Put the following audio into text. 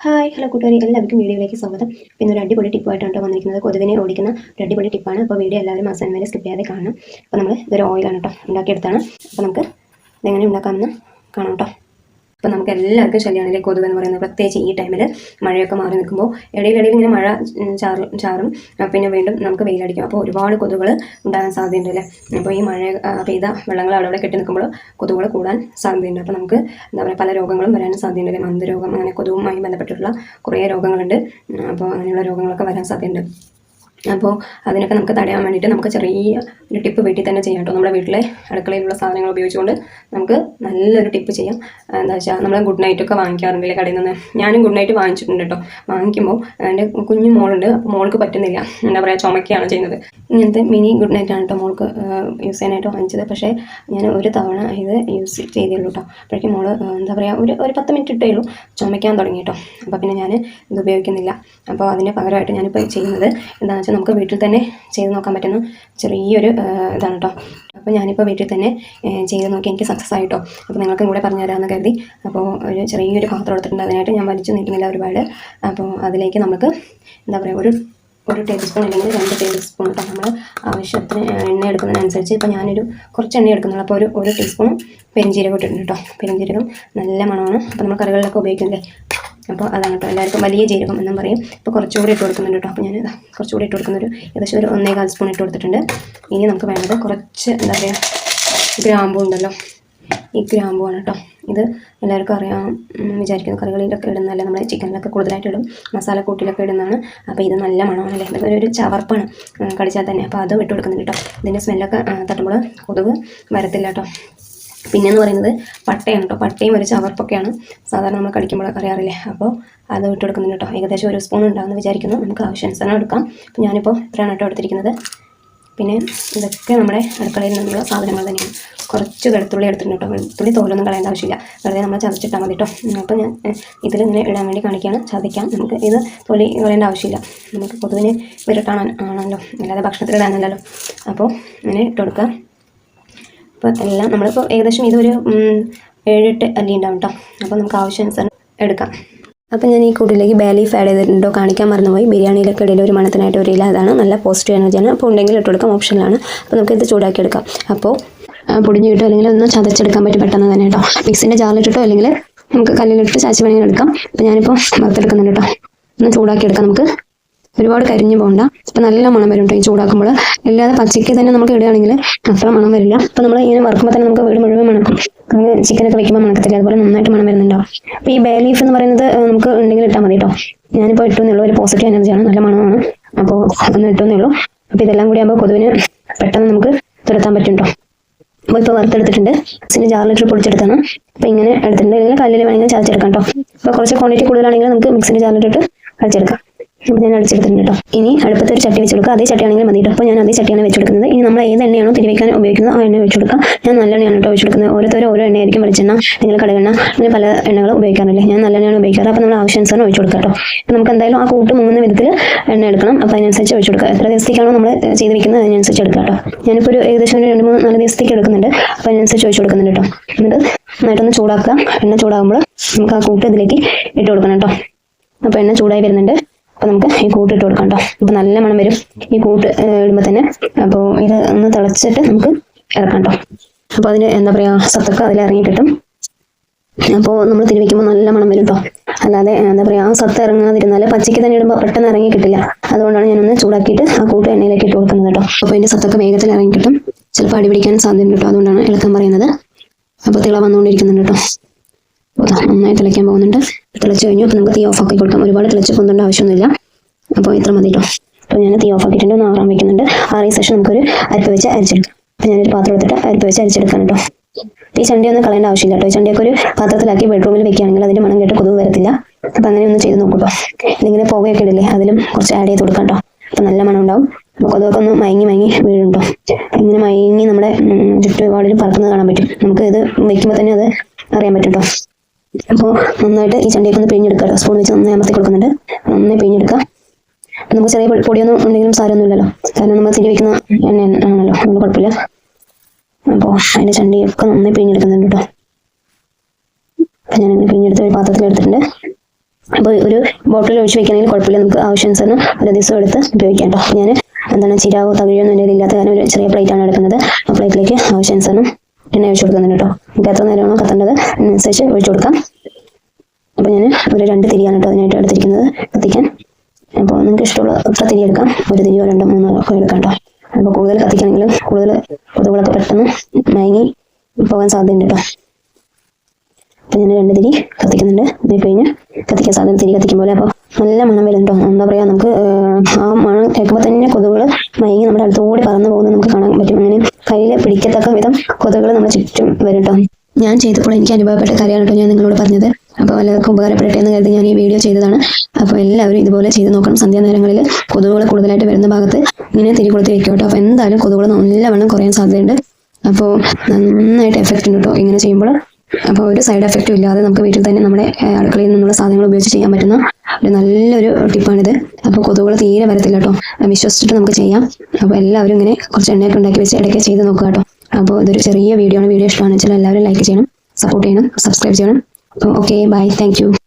Hi hello കൂട്ടുകാരി. എല്ലാവർക്കും വീഡിയോയിലേക്ക് സ്വാഗതം. പിന്നെ ഒരു അടിപൊളി ടിപ്പായിട്ടാണ് വന്നിരിക്കുന്നത്. കൊതുവിനെ ഓടിക്കുന്ന ഒരു അടിപൊളി ടിപ്പാണ് അപ്പോൾ വീഡിയോ എല്ലാവരും അവസാനം വരെ സ്കിപ്പ് ചെയ്യാതെ കാണണം. അപ്പോൾ നമ്മൾ ഇതൊരു ഓയിലാണ് കേട്ടോ ഉണ്ടാക്കിയെടുത്താണ് അപ്പോൾ നമുക്ക് ഇതെങ്ങനെ ഉണ്ടാക്കാമെന്ന് കാണാം കേട്ടോ അപ്പോൾ നമുക്ക് എല്ലാവർക്കും ശല്യമാണല്ലേ കൊതുക് എന്ന് പറയുന്നത് പ്രത്യേകിച്ച് ഈ ടൈമിൽ മഴയൊക്കെ മാറി നിൽക്കുമ്പോൾ ഇടയിലിടയിൽ ഇങ്ങനെ മഴ ചാറും ചാറും പിന്നെ വീണ്ടും നമുക്ക് വെയിലടിക്കും. അപ്പോൾ ഒരുപാട് കൊതുകുകൾ ഉണ്ടാകാൻ സാധ്യതയുണ്ട് അല്ലേ? അപ്പോൾ ഈ മഴ പെയ്ത വെള്ളങ്ങൾ അവിടെ കെട്ടി നിൽക്കുമ്പോൾ കൊതുകുകൾ കൂടാൻ സാധ്യതയുണ്ട്. അപ്പോൾ നമുക്ക് എന്താ പറയുക പല രോഗങ്ങളും വരാൻ സാധ്യതയുണ്ട് അല്ലേ? മന്ദരോഗം അങ്ങനെ കൊതുകുമായി ബന്ധപ്പെട്ടിട്ടുള്ള കുറേ രോഗങ്ങളുണ്ട്. അപ്പോൾ അങ്ങനെയുള്ള രോഗങ്ങളൊക്കെ വരാൻ സാധ്യതയുണ്ട്. അപ്പോൾ അതിനൊക്കെ നമുക്ക് തടയാൻ വേണ്ടിയിട്ട് നമുക്ക് ചെറിയ ഒരു ടിപ്പ് വീട്ടിൽ തന്നെ ചെയ്യാം കേട്ടോ. നമ്മുടെ വീട്ടിലെ അടുക്കളയിലുള്ള സാധനങ്ങൾ ഉപയോഗിച്ചുകൊണ്ട് നമുക്ക് നല്ലൊരു ടിപ്പ് ചെയ്യാം. എന്താ വെച്ചാൽ നമ്മൾ ഗുഡ് നൈറ്റ് ഒക്കെ വാങ്ങിക്കാറുണ്ടല്ലേ കടയിൽ നിന്ന്. ഞാനും ഗുഡ് നൈറ്റ് വാങ്ങിച്ചിട്ടുണ്ട് കേട്ടോ. വാങ്ങിക്കുമ്പോൾ എന്റെ കുഞ്ഞു മോളുണ്ട് അപ്പോൾ മോൾക്ക് പറ്റുന്നില്ല. എന്താ പറയുക ചുമക്കുകയാണ് ചെയ്യുന്നത്. ഇങ്ങനത്തെ മിനി ഗുഡ് നൈറ്റ് ആണ് കേട്ടോ മോൾക്ക് യൂസ് ചെയ്യാനായിട്ട് വാങ്ങിച്ചത്. പക്ഷേ ഞാൻ ഒരു തവണ ഇത് യൂസ് ചെയ്തുള്ളൂ കേട്ടോ. അപ്പോഴേക്കും മോൾ എന്താ പറയുക ഒരു ഒരു പത്ത് മിനിറ്റ് ഇട്ടേ ഉള്ളൂ. ചുമയ്ക്കാൻ തുടങ്ങി കേട്ടോ. അപ്പോൾ പിന്നെ ഞാൻ ഇത് ഉപയോഗിക്കുന്നില്ല. അപ്പോൾ അതിന് പകരമായിട്ട് ഞാനിപ്പോൾ ചെയ്യുന്നത് എന്താണെന്ന് വെച്ചാൽ നമുക്ക് വീട്ടിൽ തന്നെ ചെയ്ത് നോക്കാൻ പറ്റുന്ന ചെറിയൊരു ഇതാണ് കേട്ടോ അപ്പോൾ ഞാനിപ്പോൾ വീട്ടിൽ തന്നെ ചെയ്ത് നോക്കി എനിക്ക് സക്സസ് ആയിട്ടോ അപ്പോൾ നിങ്ങൾക്കും കൂടെ പറഞ്ഞു തരാമെന്ന് കരുതി. അപ്പോൾ ഒരു ചെറിയൊരു പാത്രം എടുത്തിട്ടുണ്ട്. അതിനായിട്ട് ഞാൻ വലിച്ചു നീട്ടുന്നില്ല ഒരുപാട്. അപ്പോൾ അതിലേക്ക് നമുക്ക് എന്താ പറയുക ഒരു ഒരു ടേബിൾ സ്പൂൺ അല്ലെങ്കിൽ രണ്ട് ടേബിൾ സ്പൂൺ കേട്ടോ നമ്മൾ ആവശ്യത്തിന് എണ്ണ എടുക്കുന്നതിനനുസരിച്ച് ഇപ്പോൾ ഞാനൊരു കുറച്ച് എണ്ണ എടുക്കുന്നുള്ളൂ. അപ്പോൾ ഒരു ഒരു ടീസ്പൂൺ പെരിഞ്ചീരകം ഇട്ടിട്ടുണ്ട് കേട്ടോ പെരിഞ്ചീരകം നല്ല മണമാണ്. അപ്പോൾ നമ്മൾ കറികളിലൊക്കെ ഉപയോഗിക്കുന്നില്ലേ? അപ്പോൾ അതാണ് കേട്ടോ. എല്ലാവർക്കും വലിയ ജീരകം എന്നും പറയും. ഇപ്പോൾ കുറച്ചുകൂടി ഇട്ട് കൊടുക്കുന്നുണ്ട് കേട്ടോ. അപ്പോൾ ഞാൻ കുറച്ചുകൂടി ഇട്ട് കൊടുക്കുന്നൊരു ഏകദേശം ഒരു ഒന്നേകാൽ സ്പൂൺ ഇട്ട് കൊടുത്തിട്ടുണ്ട്. ഇനി നമുക്ക് വേണ്ടത് കുറച്ച് എന്താ പറയുക ഗ്രാമ്പൂ ഉണ്ടല്ലോ. ഈ ഗ്രാമ്പുവാണ് കേട്ടോ. ഇത് എല്ലാവർക്കും അറിയാം. വിചാരിക്കുന്നു കറികളിലൊക്കെ ഇടുന്നതല്ല നമ്മൾ ചിക്കനിലൊക്കെ കൂടുതലായിട്ട് ഇടും. മസാലക്കൂട്ടിലൊക്കെ ഇടുന്നതാണ്. അപ്പോൾ ഇത് നല്ല മണമാണല്ലേ? ഇതൊരു ഒരു ചവർപ്പാണ് കടിച്ചാൽ തന്നെ. അപ്പോൾ അതും ഇട്ട് കൊടുക്കുന്നുണ്ട് കേട്ടോ. ഇതിന്റെ സ്മെല്ലൊക്കെ തട്ടുമ്പോൾ കൊതുക് വരത്തില്ല കേട്ടോ. പിന്നെന്ന് പറയുന്നത് പട്ടയാണ് കേട്ടോ പട്ടയും ഒരു ചവർപ്പൊക്കെയാണ്. സാധാരണ നമ്മൾ കടിക്കുമ്പോൾ അറിയാറില്ലേ? അപ്പോൾ അത് ഇട്ട് കൊടുക്കുന്നുണ്ട് കേട്ടോ ഏകദേശം ഒരു സ്പൂൺ ഉണ്ടാകുമെന്ന് വിചാരിക്കുന്നു. നമുക്ക് ആവശ്യാനുസരണം എടുക്കാം. അപ്പോൾ ഞാനിപ്പോൾ ഇത്രയാണ് കേട്ടോ എടുത്തിരിക്കുന്നത്. പിന്നെ ഇതൊക്കെ നമ്മുടെ അടുക്കളയിൽ നിന്നുള്ള സാധനങ്ങൾ തന്നെയാണ്. കുറച്ച് വെളുത്തുള്ളി എടുത്തിട്ടുണ്ട് കേട്ടോ വെളുത്തുള്ളി തോലൊന്നും കളയേണ്ട ആവശ്യമില്ല. വെറുതെ നമ്മൾ ചതച്ചിട്ടാൽ മതി കേട്ടോ അപ്പോൾ ഞാൻ ഇതിൽ ഇങ്ങനെ ഇടാൻ വേണ്ടി കാണിക്കുകയാണ്. ചതയ്ക്കാം. നമുക്ക് ഇത് തൊലി കളയേണ്ട ആവശ്യമില്ല. നമുക്ക് പൊതുവിന് വിരട്ടാണ് ആണല്ലോ. അല്ലാതെ ഭക്ഷണത്തിൽ ഇടാനല്ലോ അപ്പോൾ ഇങ്ങനെ ഇട്ട് അപ്പോൾ എല്ലാം നമ്മളിപ്പോൾ ഏകദേശം ഇതൊരു ഏഴെട്ട് അല്ലി ഉണ്ടാവും കേട്ടോ അപ്പോൾ നമുക്ക് ആവശ്യാനുസരണം എടുക്കാം. അപ്പോൾ ഞാൻ ഈ കൂട്ടിലേക്ക് ബേ ലീഫ് ആഡ് ചെയ്തിട്ടുണ്ടോ കാണിക്കാൻ മറന്നുപോയി. ബിരിയാണിയിലൊക്കെ ഇടയിൽ ഒരു മണത്തിനായിട്ട് ഒരു ഇല അതാണ് നല്ല പോസിറ്റീവ് എനർജിയാണ് അപ്പോൾ ഉണ്ടെങ്കിൽ ഇട്ട് കൊടുക്കാം. ഓപ്ഷനിലാണ് അപ്പോൾ നമുക്ക് ഇത് ചൂടാക്കി എടുക്കാം. അപ്പോൾ പൊടിഞ്ഞ് കിട്ടോ അല്ലെങ്കിൽ ഒന്ന് ചതച്ചെടുക്കാൻ പറ്റും പെട്ടെന്ന് തന്നെ കേട്ടോ മിക്സിന്റെ ജാറിലിട്ടോ അല്ലെങ്കിൽ നമുക്ക് കല്ലിലിട്ട് ചാച്ചി വേണമെങ്കിൽ എടുക്കാം. അപ്പോൾ ഞാനിപ്പോൾ വറുത്തെടുക്കുന്നുണ്ട് കേട്ടോ ഒന്ന് ചൂടാക്കി എടുക്കാം നമുക്ക്. ഒരുപാട് കരിഞ്ഞു പോകണ്ട ഇപ്പൊ നല്ല മണം വരും കേട്ടോ ഈ ചൂടാക്കുമ്പോൾ. അല്ലാതെ പച്ചയ്ക്ക് തന്നെ നമുക്ക് ഇടുകയാണെങ്കിൽ അത്ര മണം വരില്ല. അപ്പം നമ്മൾ ഇങ്ങനെ വറുക്കുമ്പോൾ തന്നെ നമുക്ക് വീട് മുഴുവൻ മണക്കും. നമുക്ക് ചിക്കനൊക്കെ വെക്കുമ്പോൾ മണക്കത്തില്ല. അതുപോലെ നന്നായിട്ട് മണം വരുന്നുണ്ടാവും അപ്പോൾ ഈ ബേ ലീഫ് എന്ന് പറയുന്നത് നമുക്ക് ഉണ്ടെങ്കിൽ ഇട്ടാൽ മതി കേട്ടോ ഞാനിപ്പോൾ ഇട്ടുന്നുള്ളൂ ഒരു പോസിറ്റീവ് എനർജിയാണ് നല്ല മണമാണ്. അപ്പോൾ ഒന്ന് ഇട്ടുന്നേ ഉള്ളൂ. അപ്പോൾ ഇതെല്ലാം കൂടി ആകുമ്പോൾ കൊതുവിന് പെട്ടെന്ന് നമുക്ക് തുരത്താൻ പറ്റും കേട്ടോ അപ്പോൾ ഇപ്പോൾ വറുത്തെടുത്തിട്ടുണ്ട്. പിന്നെ ജാറിലിട്ട് പൊടിച്ചെടുത്താണ്. അപ്പോൾ ഇങ്ങനെ എടുത്തിട്ടുണ്ട്. അല്ലെങ്കിൽ കല്ലിൽ വേണമെങ്കിൽ ചതച്ചെടുക്കാം കേട്ടോ അപ്പോൾ കുറച്ച് ക്വാണ്ടിറ്റി കൂടുതലാണെങ്കിൽ നമുക്ക് മിക്സിന്റെ ജാറിലിട്ട് അടിച്ചെടുക്കാം അപ്പോൾ ഞാൻ അടിച്ചെടുത്തിട്ടുണ്ട് കേട്ടോ ഇനി അടുപ്പത്ത് ഒരു ചട്ടി വെച്ച് കൊടുക്കുക. അതേ ചട്ടിയാണെങ്കിൽ മതി അപ്പോൾ ഞാൻ അതേ ചട്ടിയാണ് വെച്ച് കൊടുക്കുന്നത്. ഇനി നമ്മൾ ഏത് എണ്ണയാണോ തിരിവെക്കാൻ ഉപയോഗിക്കുന്നത് ആ എണ്ണ വെച്ച് കൊടുക്കുക. ഞാൻ നല്ലെണ്ണയാണ് കേട്ടോ വെച്ച് കൊടുക്കുന്നത് ഓരോരുത്തരും ഓരോ എണ്ണയായിരിക്കും വെളിച്ചെണ്ണ നിങ്ങൾ കടകെണ്ണ അങ്ങനെ പല എണ്ണകൾ ഉപയോഗിക്കാറില്ലേ? ഞാൻ നല്ല എണ്ണയാണ് ഉപയോഗിക്കാറ്. അപ്പോൾ നമ്മൾ ആവശ്യാനുസരണം ഒഴിച്ച് കൊടുക്കാം കേട്ടോ നമുക്ക് എന്തായാലും ആ കൂട്ട് മുങ്ങുന്ന വിധത്തിൽ എണ്ണ എടുക്കണം. അപ്പോൾ അതിനനുസരിച്ച് ഒഴിച്ച് കൊടുക്കുക. എത്ര ദിവസത്തേക്കാണോ നമ്മൾ ചെയ്ത് വെക്കുന്നത് അതിനനുസരിച്ച് എടുക്കാം കേട്ടോ ഞാനിപ്പോൾ ഒരു ഏകദേശം രണ്ട് മൂന്ന് നാല് ദിവസത്തേക്ക് എടുക്കുന്നുണ്ട്. അപ്പോൾ അതിനനുസരിച്ച് ഒഴിച്ച് കൊടുക്കുന്നുണ്ട് കേട്ടോ എന്നിട്ട് നന്നായിട്ടൊന്ന് ചൂടാക്കുക. എണ്ണ ചൂടാകുമ്പോൾ നമുക്ക് ആ കൂട്ട് ഇതിലേക്ക് ഇട്ട് കൊടുക്കണം കേട്ടോ അപ്പോൾ എണ്ണ ചൂടായി വരുന്നുണ്ട്. അപ്പോൾ നമുക്ക് ഈ കൂട്ട് ഇട്ട് കൊടുക്കാം കേട്ടോ. നല്ല മണം വരും ഈ കൂട്ട് ഇടുമ്പോ ഇടുമ്പോൾ തന്നെ. അപ്പോൾ ഇത് ഒന്ന് തിളച്ചിട്ട് നമുക്ക് ഇറക്കാം കേട്ടോ. അപ്പോൾ അതിന് എന്താ പറയുക സത്തൊക്കെ അതിൽ ഇറങ്ങി അപ്പോ നമ്മൾ തിരുവിക്കുമ്പോൾ നല്ല മണം വരും കേട്ടോ. അല്ലാതെ എന്താ പറയുക ആ സത്ത് ഇറങ്ങാതിരുന്നാൽ പച്ചയ്ക്ക് തന്നെ ഇടുമ്പോൾ പെട്ടെന്ന് ഇറങ്ങി കിട്ടില്ല അതുകൊണ്ടാണ് ഞാനൊന്ന് ചൂടാക്കിയിട്ട് ആ കൂട്ട് എണ്ണയിലേക്ക് ഇട്ട് കൊടുക്കുന്നത് കേട്ടോ. അപ്പോൾ അതിന്റെ സത്തൊക്കെ വേഗത്തിൽ ഇറങ്ങി കിട്ടും ചിലപ്പോൾ അടിപിടിക്കാൻ സാധ്യത കേട്ടോ. അതുകൊണ്ടാണ് ഇളക്കാൻ പറയുന്നത്. അപ്പോൾ തിള വന്നുകൊണ്ടിരിക്കുന്നുണ്ട് കേട്ടോ. നന്നായി തിളയ്ക്കാൻ പോകുന്നുണ്ട്. തിളച്ച് കഴിഞ്ഞു അപ്പോൾ നമുക്ക് തീ ഓഫ് ആക്കി കൊടുക്കാം. ഒരുപാട് തിളച്ച് പൊന്തേണ്ട ആവശ്യമൊന്നുമില്ല. അപ്പോൾ ഇത്ര മതി കേട്ടോ അപ്പോൾ ഞാൻ തീ ഓഫ് ആക്കിയിട്ടുണ്ട്. ഒന്ന് ആറാൻ വയ്ക്കുന്നുണ്ട് ആറിയ ശേഷം നമുക്കൊരു അരിപ്പ് വെച്ച് അരിച്ചെടുക്കാം. അപ്പോൾ ഞാനൊരു പാത്രം എടുത്തിട്ട് അരിപ്പ് വെച്ച് അരിച്ചെടുക്കാം കേട്ടോ ഈ ചണ്ടി ഒന്നും കളയേണ്ട ആവശ്യമില്ല കേട്ടോ ഈ ചണ്ടിയൊക്കെ ഒരു പാത്രത്തിലാക്കി ബെഡ്റൂമിൽ വെക്കുകയാണെങ്കിൽ അതിന്റെ മണം കേട്ട് കൊതുവ് വരത്തില്ല. അപ്പം അങ്ങനെ ഒന്ന് ചെയ്ത് നോക്കൂ കേട്ടോ ഇല്ലെങ്കിൽ പുകയൊക്കെ ഇടില്ലേ അതിലും കുറച്ച് ആഡ് ചെയ്ത് കൊടുക്കാം കേട്ടോ അപ്പം നല്ല മണം ഉണ്ടാവും. അപ്പോൾ കൊതുകൊക്കെ ഒന്ന് മയങ്ങി മയങ്ങി വീഴുണ്ടോ ഇങ്ങനെ മയങ്ങി നമ്മുടെ ചുറ്റുപാടിലും പറക്കുന്നത് കാണാൻ പറ്റും. നമുക്ക് ഇത് വെക്കുമ്പോൾ തന്നെ അത് അറിയാൻ പറ്റും കേട്ടോ അപ്പോൾ നന്നായിട്ട് ഈ ചണ്ടിയൊക്കെ ഒന്ന് പിഴിഞ്ഞെടുക്കാം സ്പൂൺ വെച്ച് നന്നായി അമർത്തി കൊടുക്കുന്നുണ്ട്. നന്നായി പിഴിഞ്ഞെടുക്കുക അപ്പോൾ നമുക്ക് ചെറിയ പൊടി- പൊടിയൊന്നും ഉണ്ടെങ്കിലും സാരമൊന്നുമില്ലല്ലോ. കാരണം നമ്മൾ തിരി വെക്കുന്ന എണ്ണ ആണല്ലോ കുഴപ്പമില്ല. അപ്പോൾ അതിന്റെ ചണ്ടിയൊക്കെ നന്നായി പിഴിഞ്ഞെടുക്കുന്നുണ്ട് കേട്ടോ. അപ്പം ഞാനിങ്ങനെ പിഴിഞ്ഞെടുത്ത് ഒരു പാത്രത്തിൽ എടുത്തിട്ടുണ്ട്. അപ്പോൾ ഒരു ബോട്ടിൽ ഒഴിച്ച് വെക്കണമെങ്കിൽ കുഴപ്പമില്ല. നമുക്ക് ആവശ്യാനുസരണം ഒരു ദിവസം എടുത്ത് ഉപയോഗിക്കാം കേട്ടോ. ഞാൻ എന്താണ് ചിരാവോ തകഴിയൊന്നും എന്റെ ഇല്ലാത്ത കാരണം ഒരു ചെറിയ പ്ലേറ്റാണ് എടുക്കുന്നത്. ആ പ്ലേറ്റിലേക്ക് ആവശ്യാനുസരണം എണ്ണ ഒഴിച്ചു കൊടുക്കുന്നുണ്ട് കേട്ടോ. നമുക്ക് എത്ര നേരമാണോ കത്തേണ്ടത്? അതിനനുസരിച്ച് ഒഴിച്ചു കൊടുക്കാം. അപ്പോൾ ഞാൻ ഒരു രണ്ട് തിരിയാണ് കേട്ടോ അതിനായിട്ട് എടുത്തിരിക്കുന്നത്. കത്തിക്കാൻ. അപ്പോൾ നിങ്ങൾക്ക് ഇഷ്ടമുള്ള എത്ര തിരി എടുക്കാം. ഒരു തിരിയോ രണ്ടോ മൂന്നോ ഒക്കെ എടുക്കാം കേട്ടോ. അപ്പോൾ കൂടുതൽ കത്തിക്കണമെങ്കിൽ കൂടുതൽ കൊതുകളൊക്കെ പെട്ടെന്ന് മയങ്ങി പോകാൻ സാധ്യതയുണ്ട് കേട്ടോ. അപ്പം ഞാൻ രണ്ട് തിരി കത്തിക്കുന്നുണ്ട്. ഇതിൽ കഴിഞ്ഞ് കത്തിക്കാൻ സാധ്യത തിരി പോലെ അപ്പോൾ നല്ല മണം വരുന്നുണ്ടോ എന്താ പറയുക നമുക്ക് ഏഹ്, ആ മണം കേൾക്കുമ്പോൾ തന്നെ കൊതുകുകൾ മയങ്ങി നമ്മുടെ അടുത്തുകൂടി പറന്നു പോകുന്നത് നമുക്ക് കാണാൻ പറ്റും അങ്ങനെ കയ്യിൽ പിടിക്കത്തക്ക വിധം കൊതുകുകൾ നമ്മുടെ ചുറ്റും വരും ഞാൻ ചെയ്തപ്പോൾ എനിക്ക് അനുഭവപ്പെട്ട കാര്യമാണ് കേട്ടോ ഞാൻ നിങ്ങളോട് പറഞ്ഞത്. അപ്പോൾ എല്ലാവർക്കും ഉപകാരപ്പെടട്ടെ എന്ന് കരുതി ഞാൻ ഈ വീഡിയോ ചെയ്തതാണ്. അപ്പോൾ എല്ലാവരും ഇതുപോലെ ചെയ്ത് നോക്കണം. സന്ധ്യാനേരങ്ങളിൽ കൊതുകുകൾ കൂടുതലായിട്ട് വരുന്ന ഭാഗത്ത് ഇങ്ങനെ തിരി കൊളുത്തി വെക്കും കേട്ടോ. അപ്പോൾ എന്തായാലും കൊതുകുകൾ നല്ലവണ്ണം കുറയാൻ സാധ്യതയുണ്ട്. അപ്പോൾ നന്നായിട്ട് എഫക്റ്റ് ഉണ്ട് കേട്ടോ ഇങ്ങനെ ചെയ്യുമ്പോൾ. അപ്പോൾ ഒരു സൈഡ് എഫക്റ്റും ഇല്ലാതെ നമുക്ക് വീട്ടിൽ തന്നെ നമ്മുടെ അടുക്കളയിൽ നിന്നുള്ള സാധനങ്ങൾ ഉപയോഗിച്ച് ചെയ്യാൻ പറ്റുന്ന ഒരു നല്ലൊരു ടിപ്പാണിത്. അപ്പോൾ കൊതുകുകൾ തീരെ വരത്തില്ല കേട്ടോ. വിശ്വസിച്ചിട്ട് നമുക്ക് ചെയ്യാം. അപ്പോൾ എല്ലാവരും ഇങ്ങനെ കുറച്ച് എണ്ണയൊക്കെ ഉണ്ടാക്കി വെച്ച് ഇടയ്ക്ക് ചെയ്ത് നോക്കുക കേട്ടോ. അപ്പോൾ ഇതൊരു ചെറിയ വീഡിയോ ആണ്. വീഡിയോ ഇഷ്ടമാണെന്ന് വെച്ചാൽ എല്ലാവരും ലൈക്ക് ചെയ്യണം സപ്പോർട്ട് ചെയ്യണം സബ്സ്ക്രൈബ് ചെയ്യണം. അപ്പോൾ ഓക്കെ ബൈ താങ്ക്